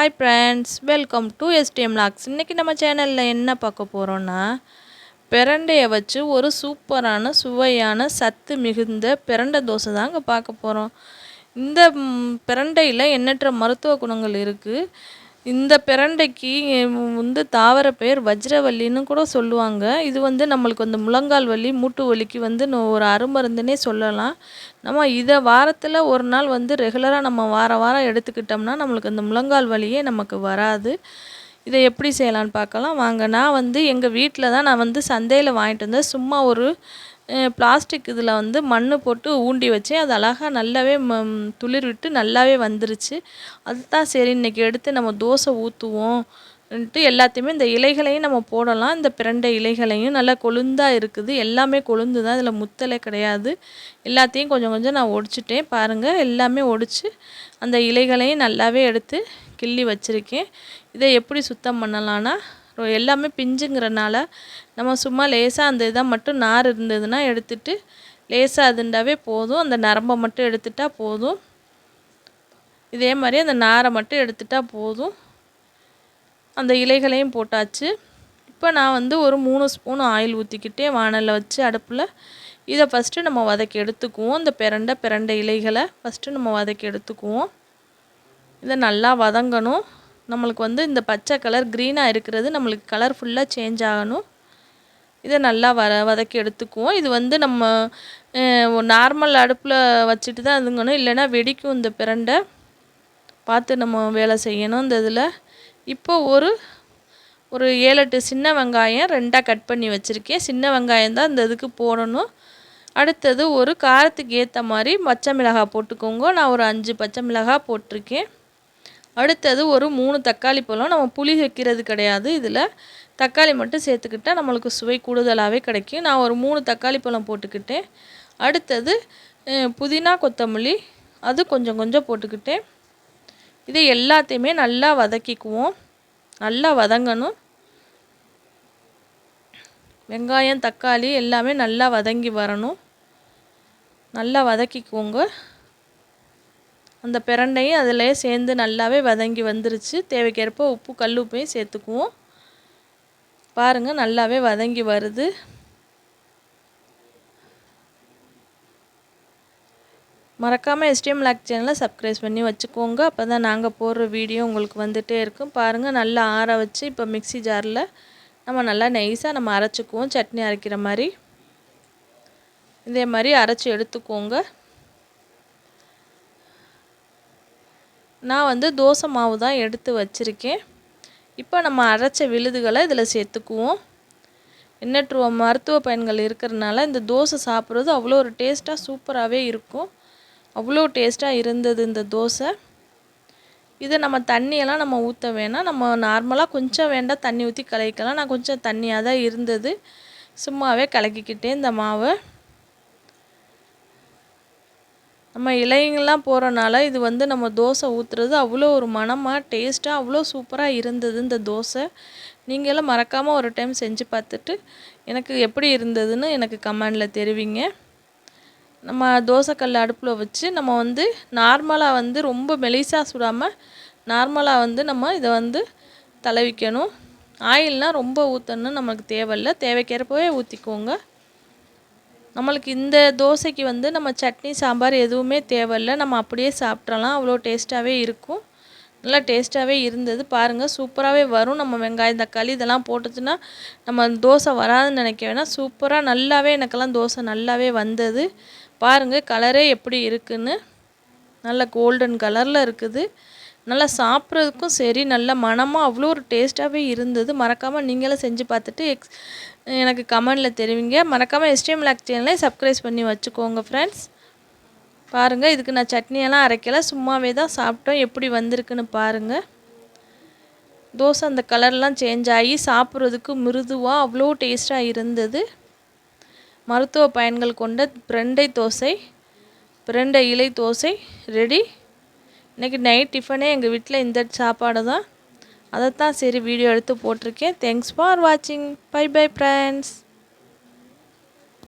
Hi friends welcome to STM logs இன்றைக்கி நம்ம சேனலில் என்ன பார்க்க போகிறோன்னா பிரண்டையை வச்சு ஒரு சூப்பரான சுவையான சத்து மிகுந்த பிரண்டை தோசை தாங்க பார்க்க போகிறோம் இந்த பிரண்டையில் எண்ணற்ற மருத்துவ குணங்கள் இருக்குது இந்த பிரண்டைக்கு வந்து தாவர பெயர் வஜ்ரவல்லின்னு கூட சொல்லுவாங்க. இது வந்து நம்மளுக்கு வந்து முழங்கால் வலி மூட்டு வலிக்கு வந்து ஒரு அருமருந்துனே சொல்லலாம். நம்ம இதை வாரத்தில் ஒரு நாள் வந்து ரெகுலராக நம்ம வார வாரம் எடுத்துக்கிட்டோம்னா நம்மளுக்கு அந்த முழங்கால் வலியே நமக்கு வராது. இதை எப்படி செய்யலான்னு பார்க்கலாம். வாங்க நான் வந்து எங்கள் வீட்டில் தான் நான் வந்து சந்தையில் வாங்கிட்டு வந்தேன். சும்மா ஒரு பிளாஸ்டிக் இதில் வந்து மண் போட்டு ஊண்டி வச்சேன். அது அழகாக நல்லாவே துளிர் விட்டு நல்லாவே வந்துருச்சு. அதுதான் சரி இன்னைக்கு எடுத்து நம்ம தோசை ஊற்றுவோம் எல்லாத்தையுமே இந்த இலைகளையும் நம்ம போடலாம். இந்த பிரண்டை இலைகளையும் நல்லா கொழுந்தாக இருக்குது. எல்லாமே கொழுந்து தான். இதில் முத்தலை கிடையாது. எல்லாத்தையும் கொஞ்சம் கொஞ்சம் நான் ஒடிச்சிட்டேன். பாருங்கள் எல்லாமே ஒடிச்சு அந்த இலைகளையும் நல்லாவே எடுத்து கிள்ளி வச்சுருக்கேன். இதை எப்படி சுத்தம் பண்ணலான்னா எல்லாமே பிஞ்சுங்கிறனால நம்ம சும்மா லேசாக அந்த இதாக மட்டும் நார் இருந்ததுன்னா எடுத்துட்டு லேசாக அதுண்டாவே போதும். அந்த நரம்பை மட்டும் எடுத்துட்டால் போதும். இதே மாதிரி அந்த நாரை மட்டும் எடுத்துட்டால் போதும். அந்த இலைகளையும் போட்டாச்சு. இப்போ நான் வந்து ஒரு மூணு ஸ்பூன் ஆயில் ஊற்றிக்கிட்டே வானலில் வச்சு அடுப்பில் இதை ஃபஸ்ட்டு நம்ம வதக்கி எடுத்துக்குவோம். இந்த பிரண்டை பிரண்டை இலைகளை ஃபஸ்ட்டு நம்ம வதக்கி எடுத்துக்குவோம். இதை நல்லா வதங்கணும். நம்மளுக்கு வந்து இந்த பச்சை கலர் க்ரீனாக இருக்கிறது நம்மளுக்கு கலர் ஃபுல்லாக சேஞ்ச் ஆகணும். இதை நல்லா வர வதக்கி எடுத்துக்குவோம். இது வந்து நம்ம நார்மல் அடுப்பில் வச்சுட்டு தான் இதுங்கணும் இல்லைன்னா வெடிக்கும் இந்த பிரண்டை. பார்த்து நம்ம வேலை செய்யணும் இந்த இதில். இப்போ ஒரு ஒரு ஏழு எட்டு சின்ன வெங்காயம் ரெண்டாக கட் பண்ணி வச்சுருக்கேன். சின்ன வெங்காயம் தான் இந்த இதுக்கு போடணும். அடுத்தது ஒரு காரத்துக்கு ஏற்ற மாதிரி பச்சை மிளகாய் போட்டுக்கோங்க. நான் ஒரு அஞ்சு பச்சை மிளகாய் போட்டிருக்கேன். அடுத்தது ஒரு மூணு தக்காளி பழம். நம்ம புளி வைக்கிறது கிடையாது. இதில் தக்காளி மட்டும் சேர்த்துக்கிட்டா நம்மளுக்கு சுவை கூடுதலாகவே கிடைக்கும். நான் ஒரு மூணு தக்காளி பழம் போட்டுக்கிட்டேன். அடுத்தது புதினா கொத்தமல்லி. அது கொஞ்சம் கொஞ்சம் போட்டுக்கிட்டேன். இதை எல்லாத்தையுமே நல்லா வதக்கிக்குவோம். நல்லா வதங்கணும். வெங்காயம் தக்காளி எல்லாமே நல்லா வதங்கி வரணும். நல்லா வதக்கிக்குவோங்க அந்த பிரண்டையும் அதிலே சேர்ந்து நல்லாவே வதங்கி வந்துருச்சு. தேவைக்கேற்ப உப்பு கல் உப்பையும் சேர்த்துக்குவோம். பாருங்கள் நல்லாவே வதங்கி வருது. மறக்காமல் எஸ்டிஎம் லாக் சேனலை சப்ஸ்கிரைப் பண்ணி வச்சுக்கோங்க. அப்போ தான் நாங்கள் போடுற வீடியோ உங்களுக்கு வந்துகிட்டே இருக்கும். பாருங்கள் நல்லா ஆற வச்சு இப்போ மிக்ஸி ஜாரில் நம்ம நல்லா நைஸாக நம்ம அரைச்சிக்குவோம். சட்னி அரைக்கிற மாதிரி. இதே மாதிரி அரைச்சி எடுத்துக்கோங்க. நான் வந்து தோசை மாவு தான் எடுத்து வச்சுருக்கேன். இப்போ நம்ம அரைச்ச விழுதுகளை இதில் சேர்த்துக்குவோம். எண்ணற்ற மருத்துவ பயன்கள் இருக்கிறதுனால இந்த தோசை சாப்பிட்றது அவ்வளோ ஒரு டேஸ்ட்டாக சூப்பராகவே இருக்கும். அவ்வளோ டேஸ்ட்டாக இருந்தது இந்த தோசை. இதை நம்ம தண்ணியெல்லாம் நம்ம ஊற்ற வேணாம். நம்ம நார்மலாக கொஞ்சம் வேண்டாம் தண்ணி ஊற்றி கலக்கிக்கலாம். நான் கொஞ்சம் தண்ணியாக தான் இருந்தது. சும்மாவே கலக்கிக்கிட்டேன் இந்த மாவை. நம்ம இலைங்கெல்லாம் போகிறனால இது வந்து நம்ம தோசை ஊற்றுறது அவ்வளோ ஒரு மணமாக டேஸ்ட்டாக அவ்வளோ சூப்பராக இருந்தது இந்த தோசை. நீங்களும் மறக்காமல் ஒரு டைம் செஞ்சு பார்த்துட்டு எனக்கு எப்படி இருந்ததுன்னு எனக்கு கமெண்டில் தெரிவிங்க. நம்ம தோசைக்கல் அடுப்பில் வச்சு நம்ம வந்து நார்மலாக வந்து ரொம்ப மெலிசாக சுடாமல் நார்மலாக வந்து நம்ம இதை வந்து தடவிக்கணும் ஆயில்னால் ரொம்ப ஊற்றணும் நமக்கு தேவையில்ல. தேவைக்கேற்பவே ஊற்றிக்கோங்க நம்மளுக்கு இந்த தோசைக்கு வந்து நம்ம சட்னி சாம்பார் எதுவுமே தேவையில்ல. நம்ம அப்படியே சாப்பிட்றலாம் அவ்வளோ டேஸ்ட்டாகவே இருக்கும். நல்லா டேஸ்ட்டாகவே இருந்தது. பாருங்கள் சூப்பராகவே வரும். நம்ம வெங்காயம் தக்காளி இதெல்லாம் போட்டுச்சுன்னா நம்ம தோசை வராதுன்னு நினைக்க வேணாம். சூப்பராக நல்லாவே எனக்கெல்லாம் தோசை நல்லாவே வந்தது. பாருங்கள் கலரே எப்படி இருக்குதுன்னு நல்ல கோல்டன் கலரில் இருக்குது. நல்லா சாப்பிட்றதுக்கும் சரி நல்ல மனமாக அவ்வளோ ஒரு டேஸ்ட்டாகவே இருந்தது. மறக்காமல் நீங்களும் செஞ்சு பார்த்துட்டு எக்ஸ் எனக்கு கமெண்டில் தெரிவிங்க. மறக்காமல் எஸ்டிஎம் லாக் சேனலை சப்ஸ்கிரைப் பண்ணி வச்சுக்கோங்க ஃப்ரெண்ட்ஸ் பாருங்கள் இதுக்கு நான் சட்னியெல்லாம் அரைக்கலை. சும்மாவே தான் சாப்பிட்டோம். எப்படி வந்திருக்குன்னு பாருங்கள் தோசை அந்த கலர்லாம் சேஞ்ச் ஆகி சாப்பிட்றதுக்கு மிருதுவாக அவ்வளோ டேஸ்ட்டாக இருந்தது. மருத்துவ பயன்கள் கொண்ட பிரண்டை தோசை பிரண்டை இலை தோசை ரெடி இன்றைக்கி நைட் டிஃபனே எங்கள் வீட்டில் இந்த சாப்பாடு தான். அதைத்தான் சரி வீடியோ எடுத்து போட்டிருக்கேன். தேங்க்ஸ் ஃபார் வாட்சிங் பை பை ஃப்ரெண்ட்ஸ்